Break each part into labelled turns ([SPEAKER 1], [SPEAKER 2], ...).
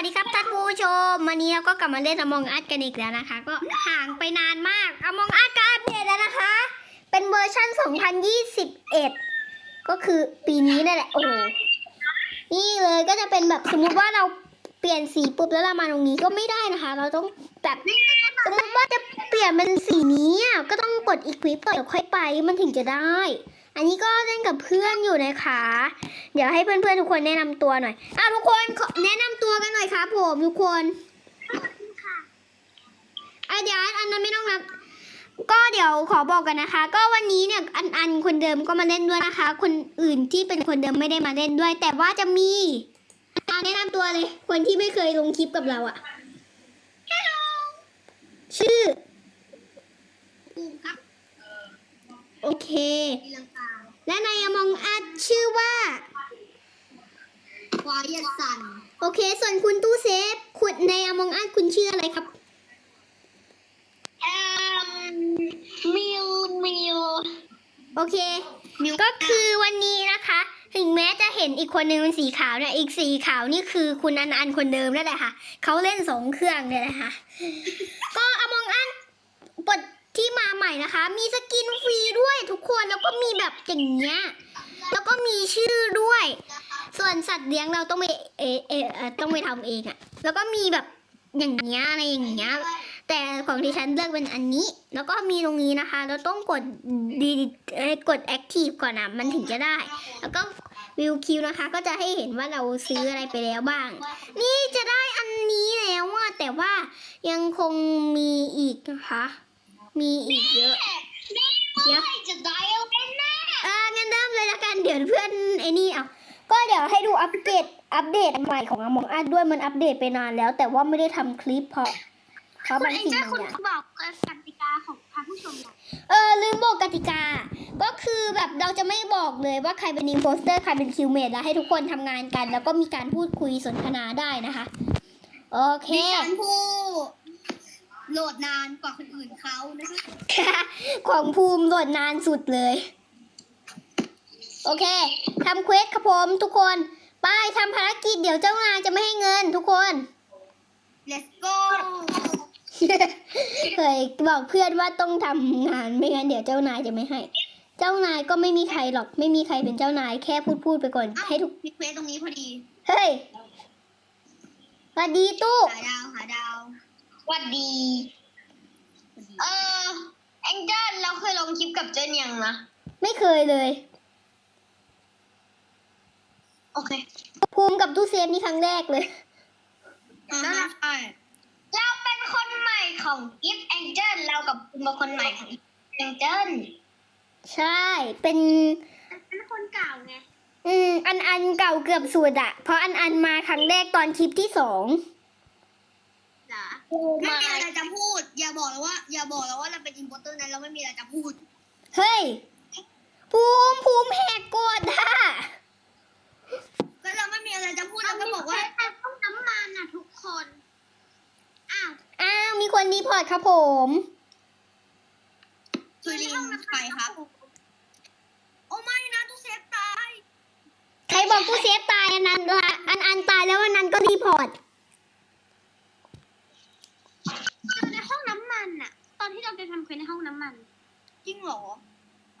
[SPEAKER 1] วัสดีครับท่านผู้ชมวันนี้เราก็กลับมาเล่นอมองอัดกันอีกแล้วนะคะ ก็ห่างไปนานมากอมองอัดก็อัปเดตแล้วนะคะ เป็นเวอร์ชัน2021 ก็คือปีนี้นั่นแหละโอ้โหนี่เลยก็จะเป็นแบบสมมุติว่าเราเปลี่ยนสีปุ๊บแล้วเรามาตรงนี้ก็ไม่ได้นะคะ เราต้องแบบสมมติว่าจะเปลี่ยนเป็นสีนี้ก็ต้องกดอีกคลิปก่อนเดี๋ยวค่อยไปมันถึงจะได้ อันนี้ก็เล่นกับเพื่อนอยู่นะคะ เดี๋ยวให้เพื่อนๆทุกคนแนะนำตัวหน่อยอะทุกคนขอแนะนำตัวกันหน่อยครับผมทุกคนอะเดี๋ยวอันนั้นไม่ต้องนับ ก็เดี๋ยวขอบอกกันนะคะ ก็วันนี้เนี่ยอันอันคนเดิมก็มาเล่นด้วยนะคะ คนอื่นที่เป็นคนเดิมไม่ได้มาเล่นด้วย แต่ว่าจะมีอะแนะนำตัวเลย คนที่ไม่เคยลงคลิปกับเราอะชื่อ
[SPEAKER 2] ปูครับ
[SPEAKER 1] โอเค
[SPEAKER 2] ตีลังกา
[SPEAKER 1] และในอมองอัดชื่อว่า
[SPEAKER 2] ควายสัน
[SPEAKER 1] โอเค ส่วนคุณตู้เซฟคุณในอมองอัดคุณชื่ออะไรครับ
[SPEAKER 2] เอ่อมิลมิล
[SPEAKER 1] โอเค ก็คือวันนี้นะคะ ถึงแม้จะเห็นอีกคนนึงเป็นสีขาวเนี่ย อีกสีขาวนี่คือคุณอันอันคนเดิมนั่นแหละค่ะ เขาเล่นสองเครื่องเนี่ยนะคะ ก็อมองอันบท ที่มาใหม่นะคะ มีสกินฟรีด้วยทุกคนแล้วก็มีแบบอย่างเงี้ยแล้วก็มีชื่อด้วย ส่วนสัตว์เลี้ยงเราต้องไปเออเออต้องไปทำเองอะแล้วก็มีแบบอย่างเงี้ยอะไรอย่างเงี้ยแต่ของที่ฉันเลือกเป็นอันนี้ แล้วก็มีตรงนี้นะคะ เราต้องกดดีกด active ก่อนอะมันถึงจะได้ แล้วก็วิวคิวนะคะ ก็จะให้เห็นว่าเราซื้ออะไรไปแล้วบ้าง นี่จะได้อันนี้แล้วอะแต่ว่ายังคงมีอีกนะคะ มีอีกเยอะ เดี๋ยว
[SPEAKER 2] จะได้เอาแน่แน่
[SPEAKER 1] เอองั้นเริ่มเลยละกัน เดี๋ยวเพื่อนไอ้นี่เอาก็เดี๋ยวให้ดูอัปเดตอัปเดตใหม่ของ Among Us ด้วยมันอัปเดตไปนานแล้ว แต่ว่าไม่ได้ทำคลิปเพราะเพราะ
[SPEAKER 2] คุ
[SPEAKER 1] บา
[SPEAKER 2] ณ
[SPEAKER 1] ง
[SPEAKER 2] เอง
[SPEAKER 1] สิ่ง
[SPEAKER 2] ก็
[SPEAKER 1] บาง
[SPEAKER 2] คุณ
[SPEAKER 1] อย่าง
[SPEAKER 2] บอกกติกาของทางผู้ชมหน่อย
[SPEAKER 1] เออลืมบอกกติกา ก็คือแบบเราจะไม่บอกเลยว่าใครเป็นอินโพสเตอร์ใครเป็นคิวเมดแล้วให้ทุกคนทำงานกัน แล้วก็มีการพูดคุยสนทนาได้นะคะ โอเค
[SPEAKER 2] ดิฉันผู้ โหลดนานกว่าคนอื่นเขานะคะ
[SPEAKER 1] ของภูมิโหลดนานสุดเลย โอเคทำเควสครับผมทุกคน ไปทำภารกิจเดี๋ยวเจ้านายจะไม่ให้เงินทุกคน
[SPEAKER 2] let's go
[SPEAKER 1] เคยบอกเพื่อนว่าต้องทำงานไม่งั้นเดี๋ยวเจ้านายจะไม่ให้ เจ้านายก็ไม่มีใครหรอก ไม่มีใครเป็นเจ้านายแค่พูดพูดๆไปก่อน
[SPEAKER 2] เอ้า
[SPEAKER 1] ให้ทุก
[SPEAKER 2] มีเควสตรงนี้พอดี
[SPEAKER 1] เฮ้ยสวัสดีตู้
[SPEAKER 2] หาดาวหาดาว วัดดี เออแองเจิลเราเคยลงคลิปกับเจนยังนะ
[SPEAKER 1] ไม่เคยเลย
[SPEAKER 2] โอเค
[SPEAKER 1] ภูมิกับตู้เซฟนี่ครั้งแรกเลย
[SPEAKER 2] ได้ใช่เราเป็นคนใหม่ของกิฟต์แองเจิลเรากับคุณเป็นคนใหม่ของแองเจิล
[SPEAKER 1] ใช่ เป็น
[SPEAKER 2] เป็นคนเก่าไง
[SPEAKER 1] อืม อันอันเก่าเกือบสุดอะเพราะอันอันมาครั้งแรกตอนคลิปที่สอง
[SPEAKER 2] เหรอ ไม่มีอะไรจะพูด อย่าบอกแล้วว่า อย่าบอกแล้วว่าเราเป็นอินโพสเตอร์นั้นเราไม่มีอะไรจะพูด
[SPEAKER 1] เฮ้ย ภูมิภูมิแหกกฎอะ
[SPEAKER 2] ก็เราไม่มีอะไรจะพูดเราก็บอกว่าต้องน้ำมันนะทุกคน อ้าว
[SPEAKER 1] อ้าว มีคนรีพอร์ตครับผม
[SPEAKER 2] สุรินทร์ใครครับ โอ้ไม่นะทุกเซฟตาย
[SPEAKER 1] ใครบอกตู้เซฟตายอันนั้นละอันอันตายแล้วอันนั้นก็รีพอร์ต
[SPEAKER 2] เจอในห้องน้ำมัน อะตอนที่เราไปทำเควสในห้องน้ำมัน จริงเหรอ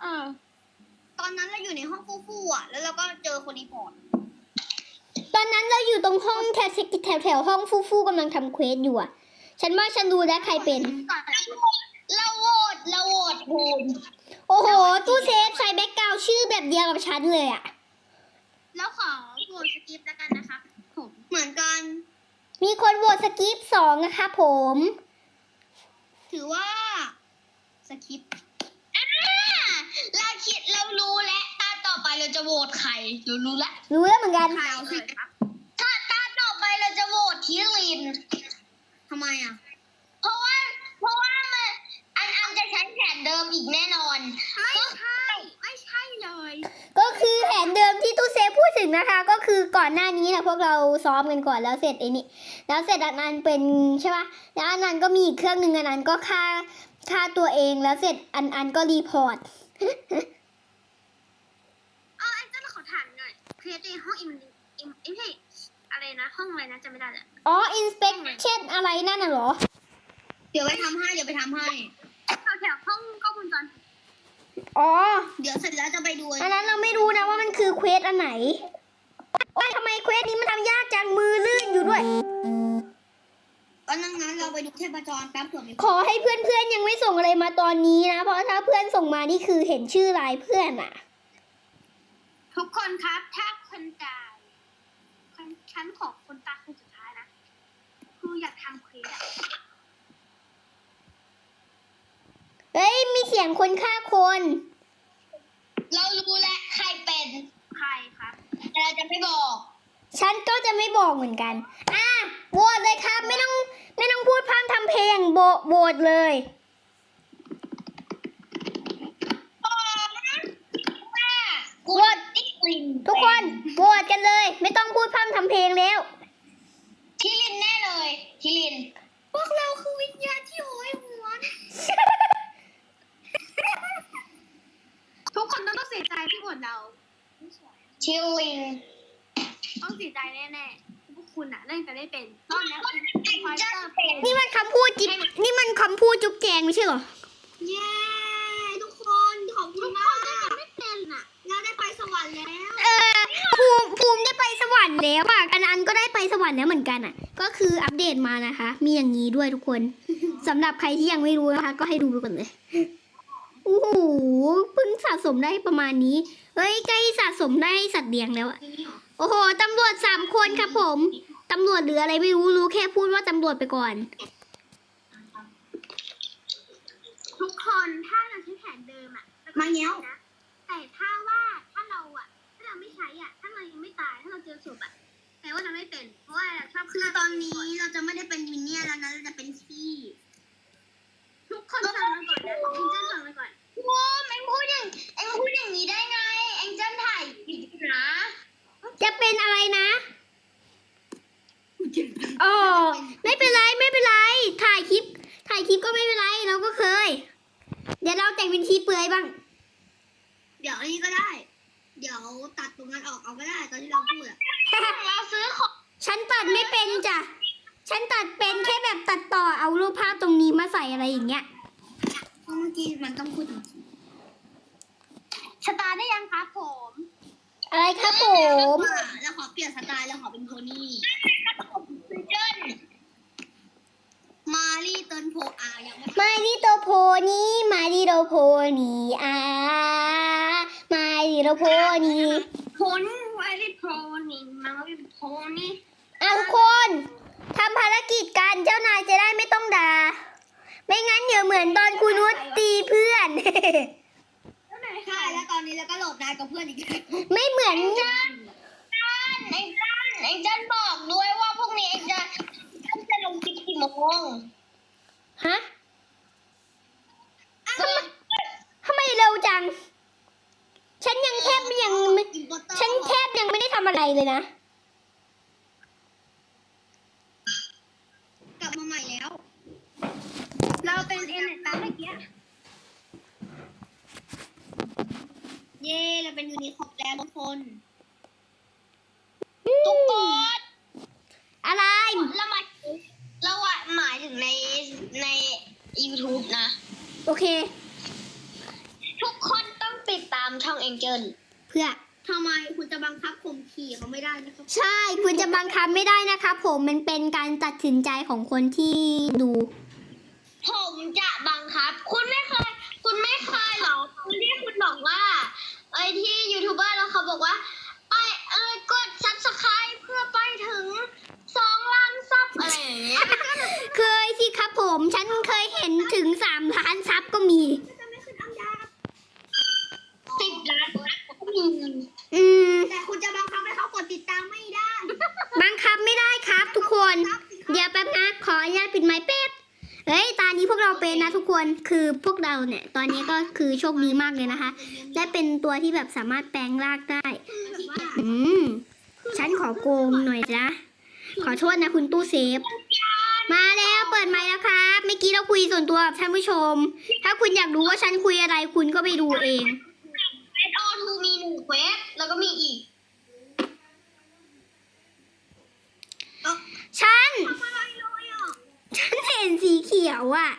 [SPEAKER 2] เออ ตอนนั้นเราอยู่ในห้องฟู่ๆอะแล้วเราก็เจอคนรีพอร์ต
[SPEAKER 1] ตอนนั้นเราอยู่ตรงห้องแถวแถวแถวห้องฟู่ฟู่กำลังทำเควสอยู่อะฉันว่าฉันรู้แล้วใครเป็น
[SPEAKER 2] เราโหวตเราโหวตภูมิ
[SPEAKER 1] โอ้โห ตู้เซฟใส่แบ็กกราวชื่อแบบเดียวกับฉันเลยอะ
[SPEAKER 2] แล้วขอโหวตสกิปแล้วกันนะคะผม เหมือนกัน
[SPEAKER 1] มีคนโหวตสกิปสองนะคะผม
[SPEAKER 2] ถือว่าสกิปอ่าเราคิดเรารู้แล้วตาต่อไปเราจะโหวตใครเรารู้แล้ว
[SPEAKER 1] รู้แล้วเหมือนกัน
[SPEAKER 2] ใครเลยครับถ้าตาต่อไปเราจะโหวตทิลินทำไมอะ เพราะว่า เพราะว่ามันอันอันจะใช้แผนเดิมอีกแน่นอนไม่ใช่ ไม่ใช่เลย
[SPEAKER 1] ก็คือแผ นเดิมที่ตู้เซฟพูดถึงนะคะ ก็คือก่อนหน้านี้นะพวกเราซ้อมกันก่อนแล้วเสร็จไอ้นี่แล้วเสร็จอันนั้นเป็นใช่ปะแล้วอันนั้นก็มีอีกเครื่องหนึ่งอันนั้นก็ฆ่าฆ่าตัวเองแล้วเสร็จอันอันก็รีพอร์ต
[SPEAKER 2] เออไอ้เจ้าขอถามหน่อยเคลียร์ในห้องอิมอิมไม่ใช่อะไร
[SPEAKER 3] นะห้องอะไรนะจำไม่ได้เลย
[SPEAKER 1] อ๋อ inspection อะไรนั่นน่ะเหรอ
[SPEAKER 2] เดี๋ยวไปทำให้เดี๋ยวไปทำให้
[SPEAKER 3] แถวแถวห้องกล้องวงจรปิด
[SPEAKER 1] อ๋อ
[SPEAKER 2] เดี๋ยวเสร็จแล้วจะไปดู
[SPEAKER 1] อันนั้นเราไม่รู้นะว่ามันคือเควสอันไหนโอ้ยทำไมเควสนี้มันทำยากจังมือลื่นอยู่ด้วย
[SPEAKER 2] ก็นั่งงั้นเราไปดูเทพจรแป๊บเผื่อมี
[SPEAKER 1] ขอให้เพื่อนๆยังไม่ส่งอะไรมาตอนนี้นะ เพราะถ้าเพื่อนส่งมานี่คือเห็นชื่อไลน์เพื่อนอะ
[SPEAKER 3] ทุกคนครับถ้าคนตายคนฉันขอคนตายคนสุดท้ายนะคืออยากทำเควสอะ
[SPEAKER 1] เฮ้ย มีเสียงคนฆ่าคน
[SPEAKER 2] เรารู้แล้วใครเป็น
[SPEAKER 3] ใครครับ
[SPEAKER 2] แต่เราจะไม่บอก
[SPEAKER 1] ฉันก็จะไม่บอกเหมือนกัน อะโหวตเลยครับ ไม่ต้องไม่ต้องพูดพร่ำทำเพลงโบโหวตเลย
[SPEAKER 2] กูดติ๊กลิน
[SPEAKER 1] ทุกคนโหวตกันเลย ไม่ต้องพูดพร่ำทำเพลงแล้ว
[SPEAKER 2] ทิลินแน่เลยทิลิน
[SPEAKER 3] พวกเราคือวิญญาณที่โหยหวน ทุกคนต้องเสียใจที่โหวตเรา
[SPEAKER 2] ทิลิน
[SPEAKER 3] ต้องเสียใจแน่ๆพวกคุณอะเล่นกันได้เป็นรอบนี้คุณพอยเตอร์เป็น
[SPEAKER 1] นี่มันคำพูดจิ๊บนี่มันคำพูดจุ๊บแจงไม่ใช่เหรอ
[SPEAKER 3] เย้ทุกคนขอบคุณมากทุกคนเล่นกันไม่เป็นอะเราได้ไปสวรรค์แล้ว
[SPEAKER 1] เออภูมิภูมิได้ไปสวรรค์แล้วอะอันอันก็ได้ไปสวรรค์แล้วเหมือนกันอะก็คืออัปเดตมานะคะ มีอย่างนี้ด้วยทุกคนสำหรับใครที่ยังไม่รู้นะคะ ก็ให้ดูไปก่อนเลย โอ้โหเพิ่งสะสมได้ประมาณนี้ เฮ้ยใกล้สะสมได้สัตว์เลี้ยงแล้วอะโอ้โหตำรวจสามคนครับผมตำรวจหรืออะไรไม่รู้รู้แค่พูดว่าตำรวจไปก่อน
[SPEAKER 3] ทุกคนถ้าเราใช้แผนเดิมอะ
[SPEAKER 2] มาเงี้ยว
[SPEAKER 3] นะแต่ถ้าว่าถ้าเราอะถ้าเราไม่ใช้อะถ้าเรายังไม่ตายถ้าเราเจอศพอะแปลว่าเราไม่เป็น เพราะว่าเราชอบ
[SPEAKER 2] คือ
[SPEAKER 3] ฆ่า
[SPEAKER 2] ตอนนี้เราจะไม่ได้เป็นวินเนี่ยนแล้วนะเราจะเป็นขี้
[SPEAKER 3] ทุกคนฟังเราก่อนนะคุณเจ้าฟังเราก่อน
[SPEAKER 2] โว้เอ็งพูดอย่างเอ็งพูดอย่างนี้ได้ไง เอ็งจะถ่ายผิดนะ
[SPEAKER 1] จะเป็นอะไรนะอ๋อไม่เป็นไรไม่เป็นไร ถ่ายคลิป ถ่ายคลิปก็ไม่เป็นไรเราก็เคย เดี๋ยวเราแต่งเป็นชีเปลือยบ้าง
[SPEAKER 2] เดี๋ยวอันนี้ก็ได้ เดี๋ยวตัดตรงนั้นออกเอาก็ได้ตอนที่เราพูดอะเราซื้อของ
[SPEAKER 1] ฉันตัดไม่เป็นจ้ะ ฉันตัดเป็นแค่แบบตัดต่อเอารูปภาพตรงนี้มาใส่อะไรอย่างเงี้ย
[SPEAKER 2] เพราะเมื่อกี้มันต้องพูดจริง
[SPEAKER 3] ชะตาได้ยังครับผม
[SPEAKER 1] อะไรครับผม
[SPEAKER 2] เราขอเปลี่ยนสไตล์เราขอเป็นโพนี่เจิ้นมารีเติร์นโพอายังไม่
[SPEAKER 1] มาดิโตโพนี้มาดิโตโพนี้อ่า มาดิโพนี้
[SPEAKER 3] ผลไวริโพนี่มาวิโพนี่
[SPEAKER 1] อะทุกคนทำภารกิจกันเจ้านายจะได้ไม่ต้องด่า ไม่งั้นเดี๋ยวเหมือนตอนคุณนุชตีเพื่อน
[SPEAKER 2] ใช่แล้วตอนนี้เราก็โหลดนายกับเพื่อนอีก
[SPEAKER 1] ไม่เหมือน
[SPEAKER 2] จันเอ็งจันเอ็งจันบอกด้วยว่าพรุ่งนี้เอ็งจะเอ็งจะลงคลิปกี่โมง
[SPEAKER 1] ฮะทำไมทำไมเร็วจัง ฉันยังแทบยังไม่ฉันแทบยังไม่ได้ทำอะไรเลยนะ
[SPEAKER 2] กลับมาใหม่แล้ว
[SPEAKER 3] เราเป็นเอ็นเน็ตตามเมื่อกี้
[SPEAKER 2] เย่เราเป็นยูนิคอร์นแล้วทุกคนทุกคน
[SPEAKER 1] อะไร
[SPEAKER 2] เราหมายเราอะหมายถึงในใน YouTube นะ
[SPEAKER 1] โอเค
[SPEAKER 2] ทุกคนต้องติดตาม ช่องเอ็นเจิล
[SPEAKER 1] เพื่อ
[SPEAKER 2] ทำไมคุณจะบังคับข่มขี่เขาไม่ได้นะครับ
[SPEAKER 1] ใช่คุณจะบังคับไม่ได้นะคะผมมันเป็นการตัดสินใจของคนที่ดู
[SPEAKER 2] ผมจะบังคับ คุณไม่เคย คุณไม่เคยหรอที่คุณบอกว่าไอ้ที่ยูทูบเบอร์แล้วเขาบอกว่า ไปเออกดซับสไครต์เพื่อไปถึงสองล้านซับอะไรอย่างเงี้ย
[SPEAKER 1] เคยสิครับผม ฉันเคยเห็นถึงสามล้านซับก็มี
[SPEAKER 2] ซับก็มี
[SPEAKER 1] อืม
[SPEAKER 3] แต่คุณจะบังคับให้เขากดติดตามไม่ได้
[SPEAKER 1] บังคับไม่ได้ครับ ทุกคน เดี๋ยวแป๊บนะ ขออนุญาตปิดไมค์แป๊บ เฮ้ย ตอนนี้พวกเราเป็นนะทุกคน คือพวกเราเนี่ย ตอนนี้ก็คือโชคดีมากเลยนะคะ และเป็นตัวที่แบบสามารถแปลงร่างได้
[SPEAKER 3] แบบว่า
[SPEAKER 1] อืม ฉันขอโกงหน่อยนะ ขอโทษนะคุณตู้เซฟ มาแล้วเปิดไมค์แล้วครับ เมื่อกี้เราคุยส่วนตัวกับท่านผู้ชม ถ้าคุณอยากรู้ว่าฉันคุยอะไรคุณก็ไปดูเอง
[SPEAKER 2] เวฟแล้วก็มีอีกฉันฉันเห็นสีเขี
[SPEAKER 1] ยวอะ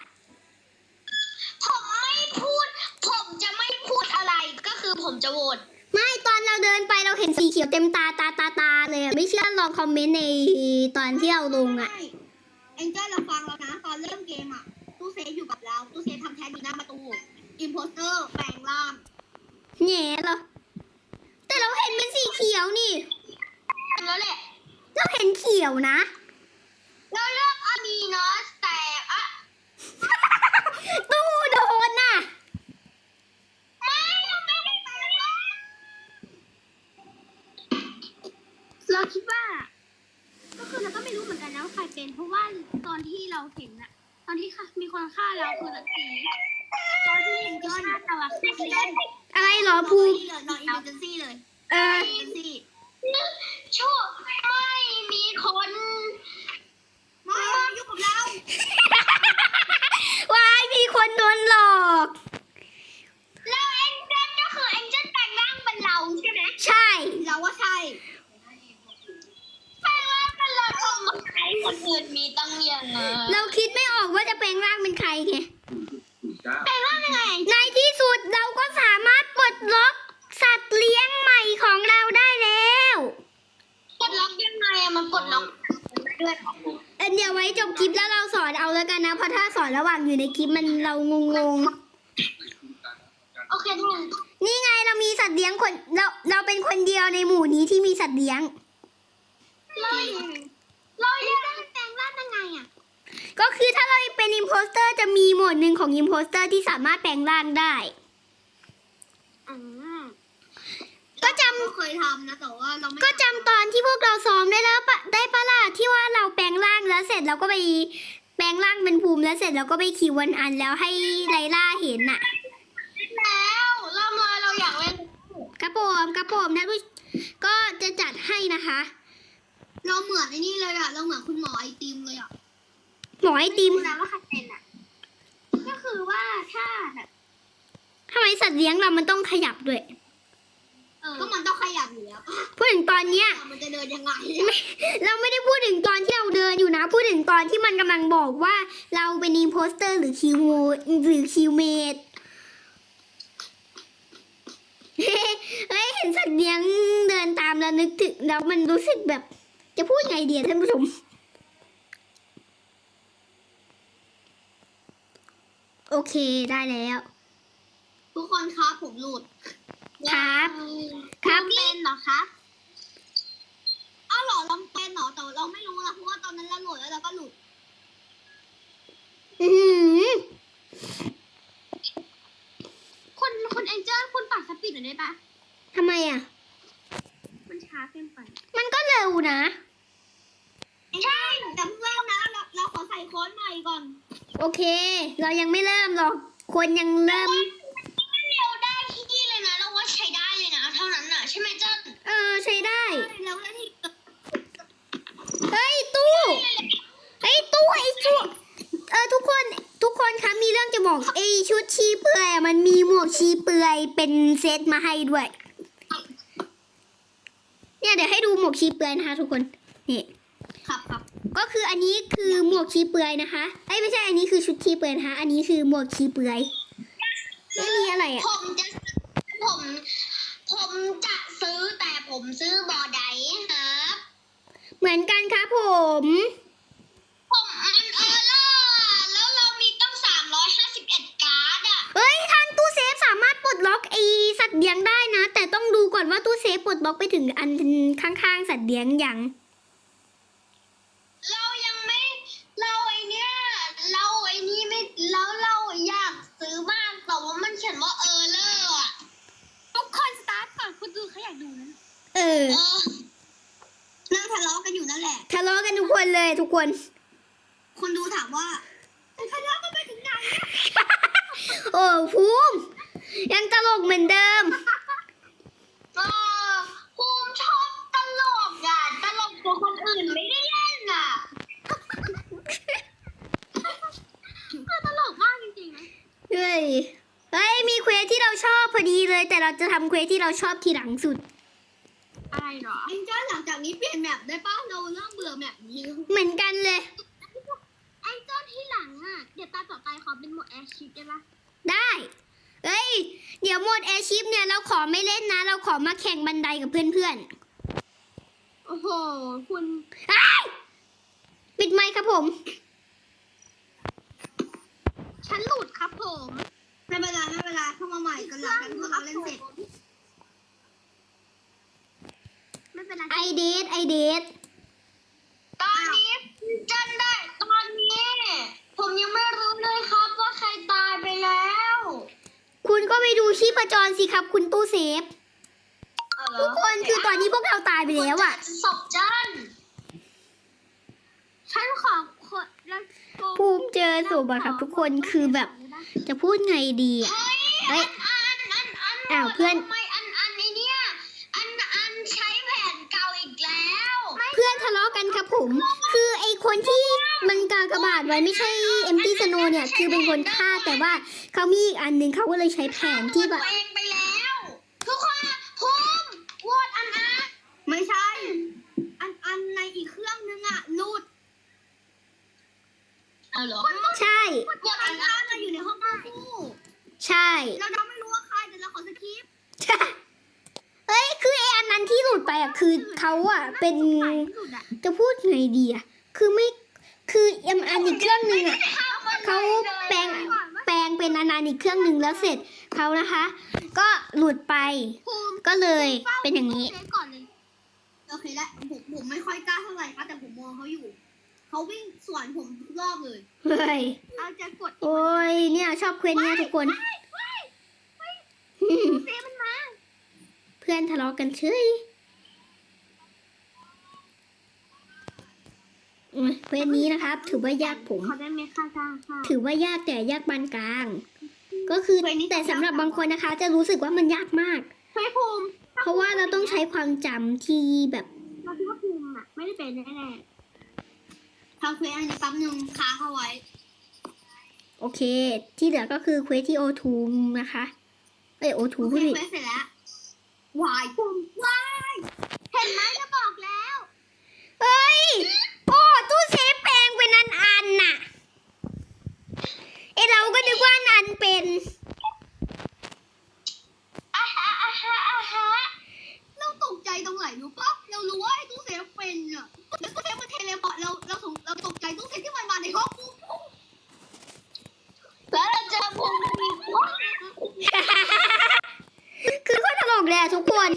[SPEAKER 2] ผมไม่พูด ผมจะไม่พูดอะไรก็คือผมจะโหวต
[SPEAKER 1] ไม่ตอนเราเดินไปเราเห็นสีเขียวเต็มตาตาตาตาเลยอะไม่เชื่อลองคอมเมนต์ในตอนที่เราลงอะ
[SPEAKER 3] เอ็นเจ้าเราฟังแล้วนะ ตอนเริ่มเกมอะ ตู้เซฟอยู่กับเรา ตู้เซฟทำแท้ดีหน้าประตู อิมโพสเตอร์แปลงร่าง
[SPEAKER 1] แง่เหรอ แต่เราเห็นเป็นสีเขียวนี่
[SPEAKER 2] แล้วแหละ
[SPEAKER 1] เราเห็นเขียวนะ
[SPEAKER 2] เราเลือกอามีนอสแต่อะ
[SPEAKER 1] ตู้โดนน่ะ
[SPEAKER 2] ไม่เราไม่ได้ไปแล้ว
[SPEAKER 3] เราคิดว่า ก็คือเราก็ไม่รู้เหมือนกันนะว่าใครเป็น เพราะว่าตอนที่เราเห็นอะตอนที่มีคนฆ่าเราคือสีตอนที่เอ็นเจอร์ฆ่าเราอะคือสี
[SPEAKER 1] อะไรเหรอภู
[SPEAKER 3] เลยนอนอิมเมอร์เจนซี่ เลย
[SPEAKER 1] เออ
[SPEAKER 3] อิมเมอร์เจนซี่
[SPEAKER 2] ชั่วไม่มีคน
[SPEAKER 3] ไม่ยุ่งกับเรา
[SPEAKER 1] วายมีคนโดนหลอก
[SPEAKER 2] แล้วเอ็นเจนก็คือเอ็นเจนแปลงร่างเป็นเราใช่ไหม
[SPEAKER 1] ใช่
[SPEAKER 3] เราว่าใช่
[SPEAKER 2] แปลงร่างเป็นเราทำไมคนอื่นมีตั้งเยอะนะ
[SPEAKER 1] เราคิดไม่ออกว่าจะแปลงร่างเป็นใครไง
[SPEAKER 2] แปลงร่างยังไง
[SPEAKER 1] ในที่สุดเราก็สามารถปลดล็อกสัตว์เลี้ยงใหม่ของเราได้แล้ว
[SPEAKER 2] กดล็อกยังไงอะมัน กดล็อกได้ด้วยเหรอ
[SPEAKER 1] เอ็นเดี๋ยวไว้จบคลิปแล้วเราสอนเอาแล้วกันนะเพราะถ้าสอนระหว่างอยู่ในคลิปมันเรางง
[SPEAKER 2] โอเคทุกคน
[SPEAKER 1] ๆนี่ไงเรามีสัตว์เลี้ยงคนเราเราเป็นคนเดียวในหมู่นี้ที่มีสัตว์เลี้ยง
[SPEAKER 2] เราเรายัง
[SPEAKER 3] แปลงร่างยังไงอะ
[SPEAKER 1] ก็คือถ้าเราเป็นอิมโพสเตอร์จะมีโหมดหนึ่งของอิมโพสเตอร์ที่สามารถแปลงร่างได้
[SPEAKER 3] อืม
[SPEAKER 1] ก็จ
[SPEAKER 3] เราเคยทำนะแต่ว่าเราไม่ำ
[SPEAKER 1] ก็จำตอนที่พวกเราซ้อมได้แล้วปะได้ปะล่ะที่ว่าเราแปลงร่างแล้วเสร็จเราก็ไปแปลงร่างเป็นภูมิแล้วเสร็จเราก็ไปคิววันอันแล้วให้ไลล่าเห็นน่ะ
[SPEAKER 2] แล้วเรามาเราอยากเล่น
[SPEAKER 1] กระโปรงกระโปรงนะผู้ก็จะจัดให้นะคะ
[SPEAKER 3] เราเหมือนไอ้นี่เลยอะเราเหมือนคุณหมอไอติมเลยอะ
[SPEAKER 1] หมอไอติม
[SPEAKER 3] รู้นะว่าใครเป็นอะก็คือว่าถ้าแบบ
[SPEAKER 1] ทำไมสัตว์เลี้ยงเรามันต้องขยับด้วย
[SPEAKER 3] เออ ก็มันต้องขยับอยู่แล้ว
[SPEAKER 1] พูดถึงตอนเนี้ย
[SPEAKER 3] มันจะเดินยังไง
[SPEAKER 1] เราไม่ได้พูดถึงตอนที่เราเดินอยู่นะ พูดถึงตอนที่มันกำลังบอกว่าเราเป็นอิมโพสเตอร์หรือคิวโมหรือคิวเมดเฮ้ยเห็นสัตว์เลี้ยงเดินตามแล้วนึกถึงแล้วมันรู้สึกแบบ จะพูดไงเดียท่านผู้ชมโอเคได้แล้ว
[SPEAKER 3] ทุกคนครับผมหลุด
[SPEAKER 1] ครับ ครับ
[SPEAKER 3] เป็นเหรอครับอ้าวเหรอเราเป็นเหรอแต่เราไม่รู้นะเพราะว่าตอนนั้นเราโหลดแล้วเราก็หลุด
[SPEAKER 1] อือหือ
[SPEAKER 3] คุณคุณแองเจิลคุณปรับสปีดหน่อยได้ปะ
[SPEAKER 1] ทำไมอะ
[SPEAKER 3] มันช้าเกินไป
[SPEAKER 1] มันก็เร็วนะ
[SPEAKER 3] ใช่แต่เพิ่งเริ่มนะเราเราขอใส่โค้ดใหม่ก่อน
[SPEAKER 1] โอเค เรายังไม่เริ่มหรอกคนยังเริ่ม
[SPEAKER 2] เร็วได้ที่เลยนะเราว่าใช้ได้เลยนะเท่านั้นน่ะใช่ไหมเจ้า
[SPEAKER 1] เออใช้ได้
[SPEAKER 3] แล้วได้ที่
[SPEAKER 1] เฮ้ยตู้เฮ้ยตู้ไอ้ชุดเออทุกคนทุกคนคะ มีเรื่องจะบอกไอ้ชุดชีเปลือยอะมันมีหมวกชีเปลือยเป็นเซตมาให้ด้วย เนี่ยเดี๋ยวให้ดูหมวกชีเปลือยนะคะ ทุกคนนี่
[SPEAKER 3] ครับครับ
[SPEAKER 1] ก็คืออันนี้คือหมวกชีเปลือยนะคะเอ้ยไม่ใช่อันนี้คือชุดชีเปลือยนะคะ อันนี้คือหมวกชีเปลือยไม่มีอะไรอะ
[SPEAKER 2] ผมจะผมผมจะซื้อแต่ผมซื้อบอไดครับ
[SPEAKER 1] เหมือนกันครับผม
[SPEAKER 2] ผมมันเออเลอร์แล้วเรามีตั้ง 351 การ์ดอะ
[SPEAKER 1] เอ้ยทางตู้เซฟสามารถปลดล็อกไอสัตว์ เลี้ยงได้นะ แต่ต้องดูก่อนว่าตู้เซฟปลดล็อกไปถึงอันข้างๆ สัตว์เลี้ยงยัง
[SPEAKER 2] เรายังไม่ เราไอเนี้ยเราไอนี้ไม่แล้วเราอยากซื้อมากแต่ว่ามันเขียนว่าเออเลอร์อะ
[SPEAKER 3] ทุกคนสตาร์ทก่อนคุณดูเขาอยากดูนะ
[SPEAKER 1] เออ
[SPEAKER 2] เออ
[SPEAKER 3] นั่งทะเลาะกันอยู่นั่นแหละ
[SPEAKER 1] ทะเลาะกันทุกคนเลยทุกคน
[SPEAKER 3] คนดูถามว่าทะเลาะกันไปถึงไหน
[SPEAKER 1] โอ้ภูมิ ยังตลกเหมือนเดิม
[SPEAKER 2] เออภูมิชอบตลกอะ ตลกกว่าคนอื่นไม่ได้เล่นอะ
[SPEAKER 3] ตลกมากจริงๆนะ
[SPEAKER 1] เฮ้ย เฮ้ย มีเควสที่เราชอบพอดีเลย แต่เราจะทำเควสที่เราชอบทีหลังสุด
[SPEAKER 3] อะไรหรอเอ็นเจ้าหลังจากนี้เปลี่ยนแมปได้ป่ะเราเริ่มเบื่อแมปนี้
[SPEAKER 1] เหมือนกันเลย
[SPEAKER 3] ไอ้เจ้าที่หลังอะดี๋ยวตาต่อไปขอเป็นโหมดแอร์ชิปได้ปะ
[SPEAKER 1] ได้ เอ้ย เดี๋ยวโหมดแอร์ชิพเนี่ยเราขอไม่เล่นนะ เราขอมาแข่งบันไดกับเพื่อน
[SPEAKER 3] โอ้โห คุณ
[SPEAKER 1] ๆอ้ายปิดไมค์ครับผม
[SPEAKER 3] ฉันหลุดครับผม
[SPEAKER 2] ไม่เป็นไรไม่เป็นไรเข้ามาใหม่กันหลังจากที่เราเล่นเสร็จ
[SPEAKER 3] ไม่เป็นไร
[SPEAKER 1] ไอเดทไอเดท
[SPEAKER 2] ตอนนี้จันได้ตอนนี้ ผมยังไม่รู้เลยครับว่าใครตายไปแล้ว
[SPEAKER 1] คุณก็ไปดูชีพจรสิครับ คุณตู้เซฟ ทุกคนคือตอนนี้พวกเราตายไปแล้วอะ
[SPEAKER 2] ศพจัน
[SPEAKER 3] ฉันขอคนแล้วโกง
[SPEAKER 1] ภูมิเจอศพอะครับ ทุกคนคือแบบ จะพูดไงดีอะ
[SPEAKER 2] เฮ้
[SPEAKER 1] เฮ้
[SPEAKER 2] ย
[SPEAKER 1] ย
[SPEAKER 2] อันอันอัน
[SPEAKER 1] อ้าวเพื่อน
[SPEAKER 2] ทำไมอันอันไอเนี้ยอันอันใช้แผนเก่าอีกแล้ว
[SPEAKER 1] เพื่อนทะเลาะกันครับผม คือไอคนที่ มันกากบาทไว้ไม่ใช่เอ็มตี้สโนเนี่ยคือเป็นคนฆ่าแต่ว่าเขามีอีกอันหนึ่งเขาก็เลยใช้แผนที่แบบ
[SPEAKER 2] ตัวเองไปแล้ว ทุกคนภูมิโหวตอันอัน
[SPEAKER 3] ไม่ใช่ อันอันในอีกเครื่องนึงอะหลุด
[SPEAKER 2] เอาเหรอ
[SPEAKER 1] ใช่
[SPEAKER 2] โหวต
[SPEAKER 3] อั
[SPEAKER 2] อั
[SPEAKER 3] น
[SPEAKER 2] น
[SPEAKER 3] อั
[SPEAKER 2] อั
[SPEAKER 3] น
[SPEAKER 2] น
[SPEAKER 3] เราอยู่ในห้องคู่
[SPEAKER 1] ใช่
[SPEAKER 3] เราเราไม่รู้ว่าใครแต่เราขอสคริปต์
[SPEAKER 1] ใช่เอ้ยคือไออันนั้นที่หลุดไปอะคือเขาอะเป็น
[SPEAKER 3] สุดอะ
[SPEAKER 1] จะพูดไงดีอะคือไม่ คือเอ็มอันอีกเครื่องหนึ่งอะเขาแปลงแปลงเป็นอันนั้นอีกเครื่องหนึ่งแล้วเสร็จเขานะคะ ก็หลุดไป
[SPEAKER 3] ภูมิ
[SPEAKER 1] ก็เลยเป็นอย่างนี้
[SPEAKER 3] เซฟก่อนเลย
[SPEAKER 2] โอเคแล้วผมผมไม่ค่อยกล้าเท่าไหร่ครับแต่ผมมองเขาอยู่เขาวิ่งสวนผมทุกรอบเลย
[SPEAKER 1] เฮ้ย
[SPEAKER 3] เอาจะกด
[SPEAKER 1] โอ้ยเนี่ยชอบเควสเนี่ยทุกคน
[SPEAKER 3] เซฟมันมา
[SPEAKER 1] เพื่อนทะเลาะกันเฉยอืม เควสนี้นะครับ ถือว่ายากผม
[SPEAKER 3] เขาได้ไม่ค่าจ้างค่ะ
[SPEAKER 1] ถือว่ายากแต่ยากปานกลาง ก็คือแต่สำหรับบางคนนะคะ จะรู้สึกว่ามันยากมาก
[SPEAKER 3] เฮ้ยภูมิ
[SPEAKER 1] เพราะว่าเราต้องใช้ความจำที่แบบ
[SPEAKER 3] เราคิดว่าภูมิอะไม่ได้เป็นแน่
[SPEAKER 2] ทำเควสอันนี้แป๊บนึงค้างเอาไว้
[SPEAKER 1] โอเค ที่เหลือก็คือเควสที่โอทูนะคะ เอ้ยโอทู
[SPEAKER 2] โอเค
[SPEAKER 1] ผู้ผิด
[SPEAKER 2] เควสเสร็จแล้ววาย
[SPEAKER 3] ๆภูมิว้ายเห็นไหมจะบอกแล้ว
[SPEAKER 1] เอ้ยโอ้ ตู้เซฟแปลงเป็นอันอันน่ะเอ้เราก็นึกว่าอันอันเป็น
[SPEAKER 2] อะฮะอะฮะอะฮะ
[SPEAKER 3] เราตกใจตรงไหนรู้ปะเรารู้ว่าไอ้ตู้เซฟเป็นอะแล้วตู้เซฟมันเทเลพอร์ตเราเราสงเราตกใจตู้เซฟที่มันมาในห้องภูมิ
[SPEAKER 2] แล้วเราเจอภูมิอีกว้า
[SPEAKER 1] คือก็ตลกเลยอะทุกคน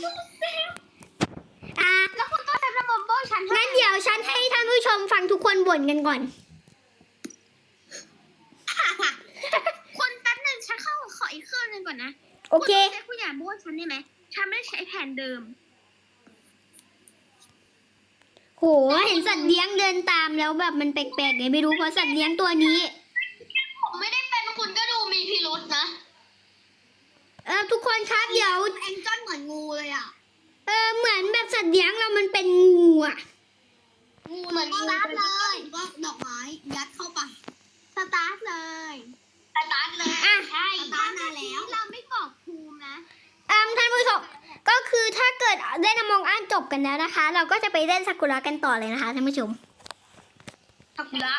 [SPEAKER 1] อะ
[SPEAKER 3] แล้วคุณตู้เซฟระบบโบ้ฉัน
[SPEAKER 1] งั้นเดี๋ยวฉันให้ท่านผู้ชมฟังทุ กคนบ่นกันก่อน
[SPEAKER 3] คนแป๊บหนึงฉันเข้าขออีกเครื่องหนึงก่อนนะ
[SPEAKER 1] โอเค
[SPEAKER 3] ณตู้ซฟคุณอยากโบ้ฉันได้ไหมฉันไม่ได้ใช้แผนเดิม
[SPEAKER 1] โห เห็นสัตว์เลี้ยงเดินตามแล้วแบบมันแปลกๆไงไม่รู้เพราะสัตว์เลี้ยงตัวนี้
[SPEAKER 2] ผมไม่ได้เป็นคุณก็ดูมีพิรุษนะ
[SPEAKER 1] เออทุกคนครับเดี๋ยว
[SPEAKER 2] แองจอนเหมือนงูเลยอะ
[SPEAKER 1] เออเหมือนแบบสัตว์เลี้ยงเรามันเป็นงูอะ
[SPEAKER 2] งูเหมือนงู
[SPEAKER 3] สตาร์ทเลย
[SPEAKER 2] ก็ดอกไม้ยัดเข้าไป
[SPEAKER 3] สตาร์ทเลย
[SPEAKER 2] สตาร์ทเลย
[SPEAKER 1] อะ
[SPEAKER 2] ใช่สตาร์ทมาแล้ว
[SPEAKER 3] เราไม่บอกภูมินะ
[SPEAKER 1] อืมท่านผู้ชมก็คือถ้าเกิดเล่นอมองอ่านจบกันแล้วนะคะ เราก็จะไปเล่นซากุระกันต่อเลยนะคะท่านผู้ชม
[SPEAKER 2] ขอบคุณละ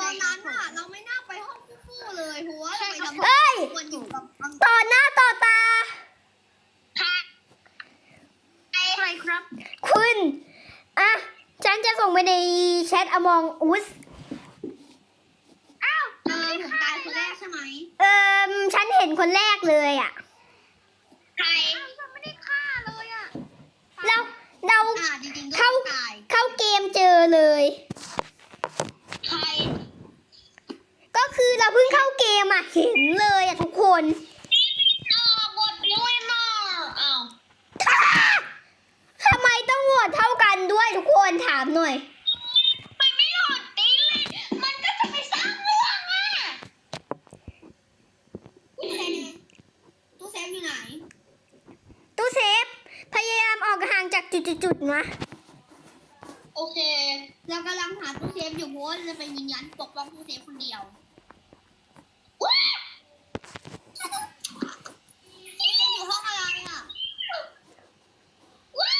[SPEAKER 2] ตอนนั้นอะเราไม่น่าไปห้องคู่ๆเลยเพราะว่าเราไปทำ
[SPEAKER 1] เอ้ย
[SPEAKER 2] ควรอยู่กับ
[SPEAKER 1] ต่อหน้าต่อตา
[SPEAKER 2] ค่ะไอ้
[SPEAKER 3] ใครครับ
[SPEAKER 1] คุณอะ ฉันจะส่งไปในแชทอมองอุส
[SPEAKER 3] อ้าว
[SPEAKER 2] เออผมตายคนแรกใช่ไหม
[SPEAKER 1] เอ่มฉันเห็นคนแรกเลยอะ
[SPEAKER 2] ใคร
[SPEAKER 3] อ้าวฉันไม่ได้ฆ่าเลยอะ
[SPEAKER 1] เราเรา
[SPEAKER 2] อ่าจริงๆก็
[SPEAKER 1] เข้า
[SPEAKER 2] ตาย
[SPEAKER 1] เข้าเกมเจอเลย
[SPEAKER 2] ใคร
[SPEAKER 1] ก็คือเราเพิ่งเข้าเกมอะ เห็นเลยอะทุกคน
[SPEAKER 2] อ่าบทด้วยนะอ้าว
[SPEAKER 1] ทำไมต้องโหวตเท่ากันด้วยทุกคนถามหน่อย
[SPEAKER 2] มันไม่โหลดตีเลย มันก็จะไปสร้างเรื่องอะตู้เซฟตู้เซฟอยู่ไหน
[SPEAKER 1] ตู้เซฟ พยายามออกห่างจากจุดๆๆนะ
[SPEAKER 2] โอเค เรากำลังหาตู้เซฟอยู่เพราะว่าจะเป็นวิญญาณปกป้องตู้เซฟคนเดียวว้าตู้เซฟอยู่ห้องอะไรอะว้า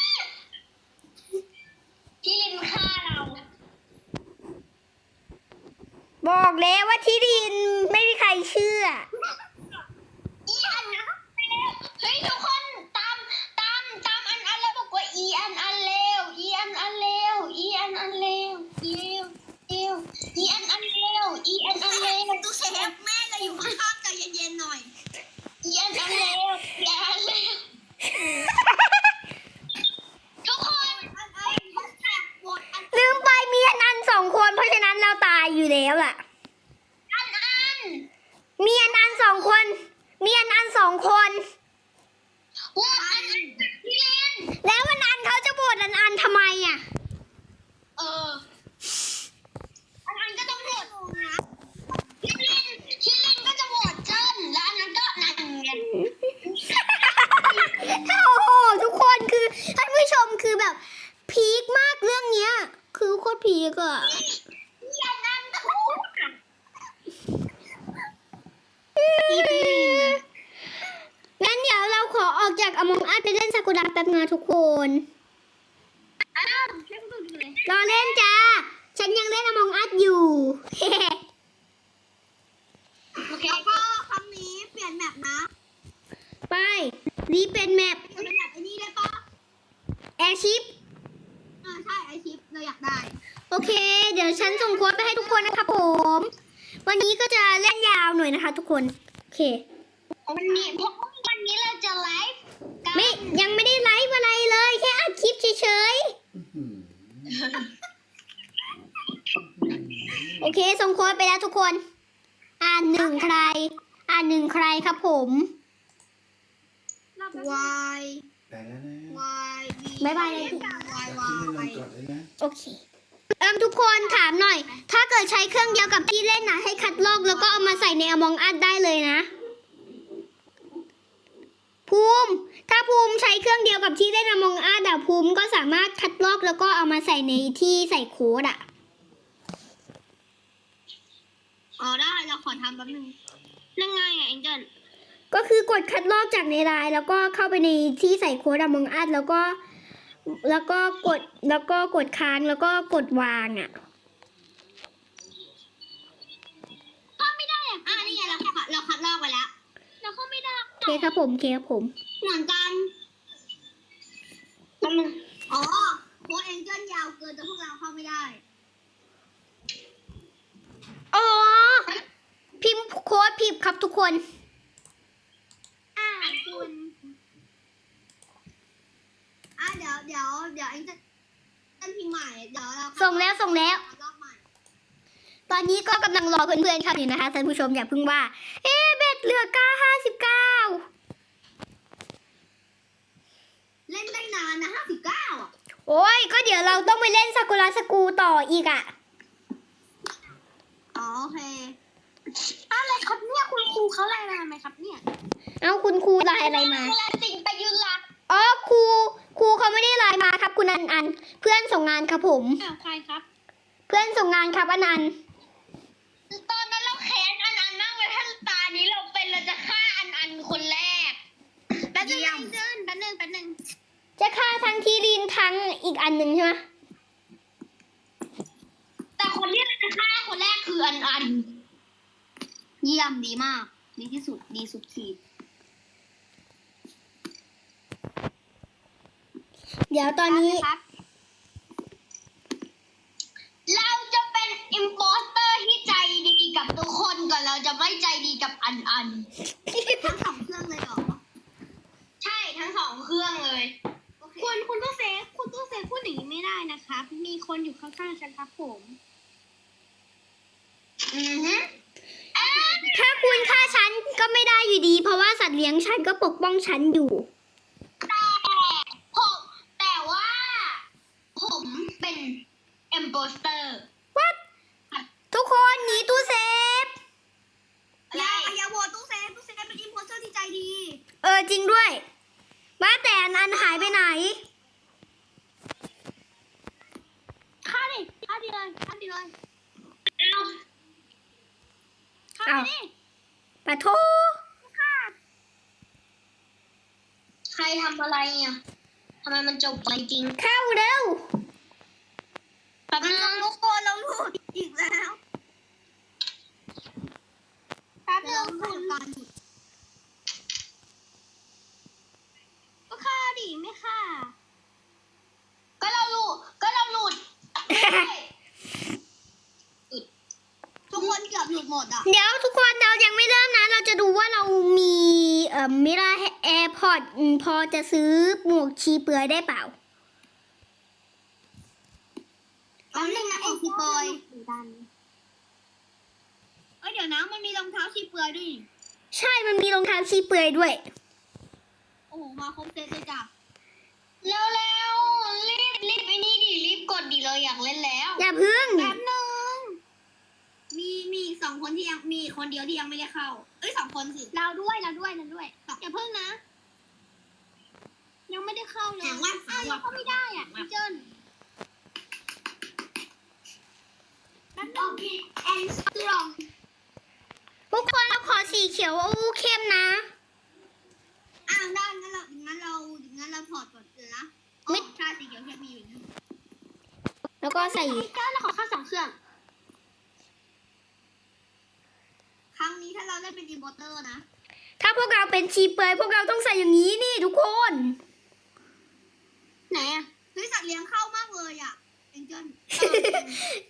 [SPEAKER 2] พี่ลินฆ่าเรา
[SPEAKER 1] บอกแล้วว่าที่ดินไม่มีใครเชื่อ
[SPEAKER 2] อีอันนะเฮ้ยทุกคนตามตามตามอันอันแล้วบอกว่าอีอันอันเลวอีอันอันเลว อีอันอันเลวอีเลวเลวอีอันอันเลวอีอันอันเลว
[SPEAKER 3] ตู้เซฟแม่จะอยู่ข้างๆใจเย็นๆหน่อย
[SPEAKER 2] อีอันอันเลวอีอันอันเลวทุกคน
[SPEAKER 3] อันไอ้แฮชแท็กโหวตอัน
[SPEAKER 1] ลืมไปมีอันอันสองคนเพราะฉะนั้นเราตายอยู่แล้วล่ะ
[SPEAKER 2] อันอัน
[SPEAKER 1] มีอันอันสองคน มีอันอันสองคน
[SPEAKER 2] ว่าอันอันพี่เล่น
[SPEAKER 1] แล้วอันอันเขาจะโหวตอันอันทำไมอะ
[SPEAKER 2] เอออันอันก็ต้องโหวตนะพี่เล่นพี่เล่นก็จะโหวตเจิ้นแล้วอันนั้นก็นั่นไง
[SPEAKER 1] โอ้โหทุกคนคือท่านผู้ชมคือแบบ พีคมากเรื่องเนี้ย คือโคตรพีคอะ
[SPEAKER 2] อย่านั่นพูดอะ
[SPEAKER 1] งั้นเดี๋ยวเราขอออก จากอมองอาไปเล่นซากุระแป๊บนะทุกคน
[SPEAKER 3] อ้าวเล่นดูเลย
[SPEAKER 1] รอเล่นจ้า ฉันยังเล่นอมองอาอยู่
[SPEAKER 2] โอเค
[SPEAKER 3] แล้วก็ครั้งนี้เปลี่ยนแมปนะ
[SPEAKER 1] ไปรีเป็นแมป
[SPEAKER 3] เป็นแมปไอ้นี่ได้ปะ
[SPEAKER 1] แอร์ชิป
[SPEAKER 3] เออใช่ไอชิปเราอยากได้
[SPEAKER 1] โอเค เดี๋ยวฉันส่งโค้ดไปให้ทุกคนนะคะผม วันนี้ก็จะเล่นยาวหน่อยนะคะ ทุกคน โอเค
[SPEAKER 2] วันนี้เพราะว่าวันนี้เราจะไลฟ์กัน
[SPEAKER 1] ไม่ยังไม่ได้ไลฟ์อะไรเลย แค่อัดคลิปเฉยๆ โอเคส่งโค้ดไปแล้วทุกคน อ่านหนึ่งใคร อ่านหนึ่งใครครับผม
[SPEAKER 3] วาย
[SPEAKER 4] แต่แล้วนะ
[SPEAKER 3] วาย
[SPEAKER 1] บ๊ายบายเลย
[SPEAKER 3] วายวา
[SPEAKER 4] ที่ไม่ลง
[SPEAKER 3] ย
[SPEAKER 4] ก่อนเลยนะ
[SPEAKER 1] โอเคเอิมทุกคนถามหน่อย ถ้าเกิดใช้เครื่องเดียวกับที่เล่นนะให้คัดลอกแล้วก็เอามาใส่ในอมองอัดได้เลยนะ ภูมิ ถ้าภูมิใช้เครื่องเดียวกับที่เล่นอมองอัดอะภูมิก็สามารถคัดลอกแล้วก็เอามาใส่ในที่ใส่โค้ดอะ
[SPEAKER 3] อ๋อได้เราขอทำแป๊บนึงยังไงอะเอ็นเจิล
[SPEAKER 1] ก็คือกดคัดลอกจากในไลน์แล้วก็เข้าไปในที่ใส่โค้ดอมองอัดแล้วก็ แล้วก็กดแล้วก็กดค้างแล้วก็กดวางอะ
[SPEAKER 3] ก็ไม่ได้อะอะนี่ไงเราคัดเราคัดลอกไปแล้วเราก็ไม่ได้
[SPEAKER 1] โอ เคครับผมโอเคครับผม
[SPEAKER 3] เหมือนกัน
[SPEAKER 2] แป๊บนึง
[SPEAKER 3] อ๋อโค้ดเอ็นเจิลยาวเกินจนพวกเราเข้าไม่ได้
[SPEAKER 1] อ๋อ พิมพ์โค้ดผิดครับทุกคน
[SPEAKER 3] อ่าคุณอะเดี๋ยวเดี๋ยวเดี๋ยวเอ็นเจิลพิมพ์ใหม่เดี๋ยวเรา
[SPEAKER 1] ส่งแล้วส่งแล้ว
[SPEAKER 3] รอบใหม่
[SPEAKER 1] ตอนนี้ก็กำลังรอเพื่อนๆครับอยู่นะคะท่านผู้ชมอย่าเพิ่งว่า เอ๊ะเบ็ดเหลือเก้าห้าสิบเก้า
[SPEAKER 3] เล่นได้นานนะห้าสิบเก้าอะ
[SPEAKER 1] โอ้ยก็เดี๋ยวเราต้องไปเล่นซากุระสกูต่ออีกอะ
[SPEAKER 3] อ๋อโอเคอะไรครับเนี่ยคุณครูเขารายงานไหมครับเนี่ย
[SPEAKER 1] เอาคุณครูไลน์อะไรมา
[SPEAKER 2] เวลาสิ่งประยุทธ์รัก
[SPEAKER 1] อ๋อครูครูเขาไม่ได้ไลน์มาครับ คุณอันอัน เพื่อนส่งงานครับผม
[SPEAKER 3] อ้าวใครครับ
[SPEAKER 1] เพื่อนส่งงานครับอันอัน
[SPEAKER 2] ตอนนั้นเราแค้นอันอันมากเลยถ้าตานี้เราเป็นเราจะฆ่าอันอันคนแรก
[SPEAKER 3] แป๊บนึงแป๊บนึงแป๊บนึงแป๊บนึง
[SPEAKER 1] จะฆ่าทั้งทีรินทั้งอีกอันหนึ่งใช่ไหม
[SPEAKER 2] แต่คนที่เราจะฆ่าคนแรกคืออันอัน
[SPEAKER 3] เยี่ยมดีมาก ดีที่สุดดีสุดขีด
[SPEAKER 1] เดี๋ยวตอนนี้
[SPEAKER 3] ครับ
[SPEAKER 2] เราจะเป็นอิมโพสเตอร์ที่ใจดีกับทุกคนก่อนเราจะไม่ใจดีกับอันอัน
[SPEAKER 3] ทั้งสองเครื่องเลยเหรอ
[SPEAKER 2] ใช่ทั้งสองเครื่องเลย
[SPEAKER 3] คุณคุณตู้เซฟคุณตู้เซฟพูดอย่างนี้ไม่ได้นะครับ มีคนอยู่ข้างๆฉันครับผม
[SPEAKER 2] อือฮึอะ
[SPEAKER 1] ถ้าคุณฆ่าฉันก็ไม่ได้อยู่ดี เพราะว่าสัตว์เลี้ยงฉันก็ปกป้องฉันอยู่
[SPEAKER 2] แต่ผมแต่ว่า ผมเป็นอิมโพสเต
[SPEAKER 3] ว่า
[SPEAKER 1] แต่นอันหายไปไหน
[SPEAKER 3] ข้าดิข้าดิเลยข้าดิเลย
[SPEAKER 2] เอา
[SPEAKER 3] ฆ่าดิ
[SPEAKER 1] ปะโท
[SPEAKER 3] ฆ่
[SPEAKER 2] ใครทำอะไรเนี่ยทำไมมันจบไปจริง
[SPEAKER 1] เข้าเร็ว
[SPEAKER 2] แป๊บนึง
[SPEAKER 3] ทุกคนเราลุดอีกแล้วแป๊บนึง
[SPEAKER 2] หลุด ฆ่าดีไหม
[SPEAKER 3] ค่ะ
[SPEAKER 2] ก็เราหลุดก็เราหลุด
[SPEAKER 5] ทุกคนเกื
[SPEAKER 2] อบหลุดหมดอะ
[SPEAKER 1] เดี๋ยวทุกคนเรายังไม่เริ่มนะ เราจะดูว่าเรามีเอ่อมิราแอร์พอร์ตพอจะซื้อหมวกชีเปลือยได้เปล่า
[SPEAKER 2] อันนึงนะเอ้ชีเปลือยเอ้ยเดี๋ยวนะมันมีรองเท้าชีเปลือยด้วย
[SPEAKER 1] ใช่มันมีรองเท้าชีเปลือยด้วย
[SPEAKER 2] โอ้โหมาครบเซตเลยจ้ะแล้วแล้วรีบรีบไอ้นี่ดิรีบกดดิเราอยากเล่นแล้ว
[SPEAKER 1] อย่าพึ่ง
[SPEAKER 2] แป๊บนึงมีมีอีกสองคนที่ยังมีอีกคนเดียวที่ยังไม่ได้เข้า เอ้ยสองคนสิ
[SPEAKER 3] เราด้วยเราด้วยเราด้วย
[SPEAKER 2] อย่าเพิ่งนะ
[SPEAKER 3] ยังไม่ได้เข้าเลย
[SPEAKER 2] แหงว่า
[SPEAKER 3] อ้าวยังเข้าไม่ได้อะพี่เจิ้นแป๊บนึง
[SPEAKER 2] แอนสตรอง
[SPEAKER 1] ทุกคนเราขอสีเขียวอู้เข้มนะ
[SPEAKER 2] อ้าวได้งั้นเรางั้นเรางั้นเราถอดก่อนเลยนะ
[SPEAKER 1] ไม่
[SPEAKER 2] อ๋อใช่สีเขียวแค่มีอยู่นี่
[SPEAKER 1] แล้วก็ใส่
[SPEAKER 3] พี่เจิ้นเราขอเข้าสองเครื่อง
[SPEAKER 2] ครั้งนี้ถ้าเราได้เป็นอีโบเตอร์นะ
[SPEAKER 1] ถ้าพวกเราเป็นชีเปลือยพวกเราต้องใส่อย่างนี้นี่ทุกคน
[SPEAKER 3] ไหนอะ
[SPEAKER 2] เฮ้ยสัตว์เลี้ยงเข้ามากเลยอะเอ็นเจิล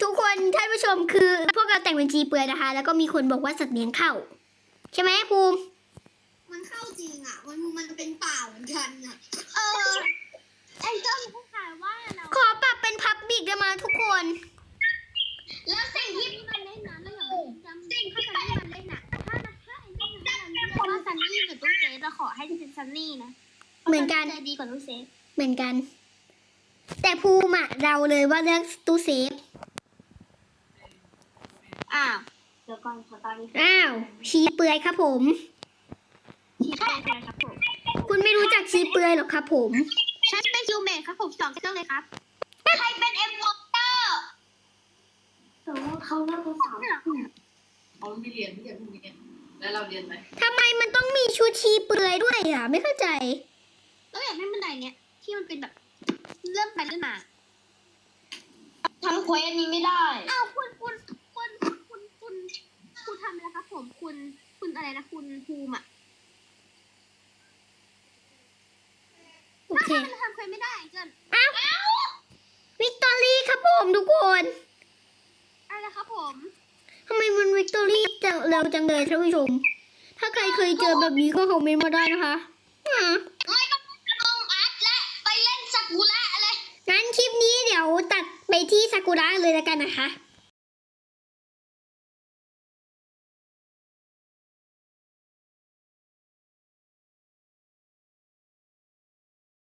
[SPEAKER 1] ทุกคนท่านผู้ชมคือ พวกเราแต่งเป็นชีเปลือยนะคะ แล้วก็มีคนบอกว่าสัตว์เลี้ยงเข้า ใช่ไหมภูมิ
[SPEAKER 2] มันเข้าจริงอะ มันมันเป็นเปล่าเหมือนกันอะ เออ
[SPEAKER 3] เอ็นเจิ้นผู้ขายว่าเรา
[SPEAKER 1] ขอปรับเป็นพับบิกได้มาทุกคน
[SPEAKER 2] แล้วสิ่งที่
[SPEAKER 3] ที่มันเล่นนะแล้วอย่างจำสิ่งที่ซันนี่มันเล่นน่ะถ้าถ้าเอ็นเจิ้นถ้าซันนี่ว่าซันนี่หรือตู้เซฟเราขอให้เป็นซันนี่นะ
[SPEAKER 1] เหมือนกัน
[SPEAKER 3] ใจดีกว่าตู้เซฟ
[SPEAKER 1] เหมือนกัน แต่ภูมิอะเราเลยว่าเลือกตู้เซฟ
[SPEAKER 3] อ้าวเดี๋ยวก่อนขอตอนนี้
[SPEAKER 1] อ้าว ชีเปลือยครับผม
[SPEAKER 3] ชี้แจงเลยครับผม
[SPEAKER 1] คุณไม่รู้จักชีเปลือยหรอกครับผม
[SPEAKER 3] ฉันเป็นคิวเมทครับผมสองเครื่องเลยครับ
[SPEAKER 2] ใครเป็นเอ็มวอเตอร์
[SPEAKER 3] แต่ว่าเขาเลิกภาษา
[SPEAKER 4] เขาไม่เรียนไม่เรียนพวกนี้แล้วเราเรียนไหม
[SPEAKER 1] ทำไมมันต้องมีชุดชีเปลือยด้วยอะ ไม่เข้าใจ
[SPEAKER 3] แล้วอยากให้บันไดเนี้ยที่มันเป็นแบบเลื่อนไปเลื่อนมา
[SPEAKER 2] ทำเควสนี้ไม่ได้
[SPEAKER 3] อ้าวคุณคุณคุณคุณคุณคุณทำอะไรครับผมคุณคุณอะไรนะคุณภูมิอะ
[SPEAKER 1] โอเค
[SPEAKER 3] ถ้ามันทำเคยไม่ได้เกิน
[SPEAKER 1] อ้าววิกตอรี่ครับผมทุกคน
[SPEAKER 3] อะไรครับผม
[SPEAKER 1] ทำไมมันวิกตอรี่จังเร็วจังเลยท่านผู้ชม ถ้าใครเคยเจอแบบนี้ก็คอมเมนต์มาได้นะคะอ่า
[SPEAKER 2] ไม่ต้องลงอัดและไปเล่นสักุระเลย
[SPEAKER 1] งั้นคลิปนี้เดี๋ยวตัดไปที่ซากุระเลยแล้วกันนะคะ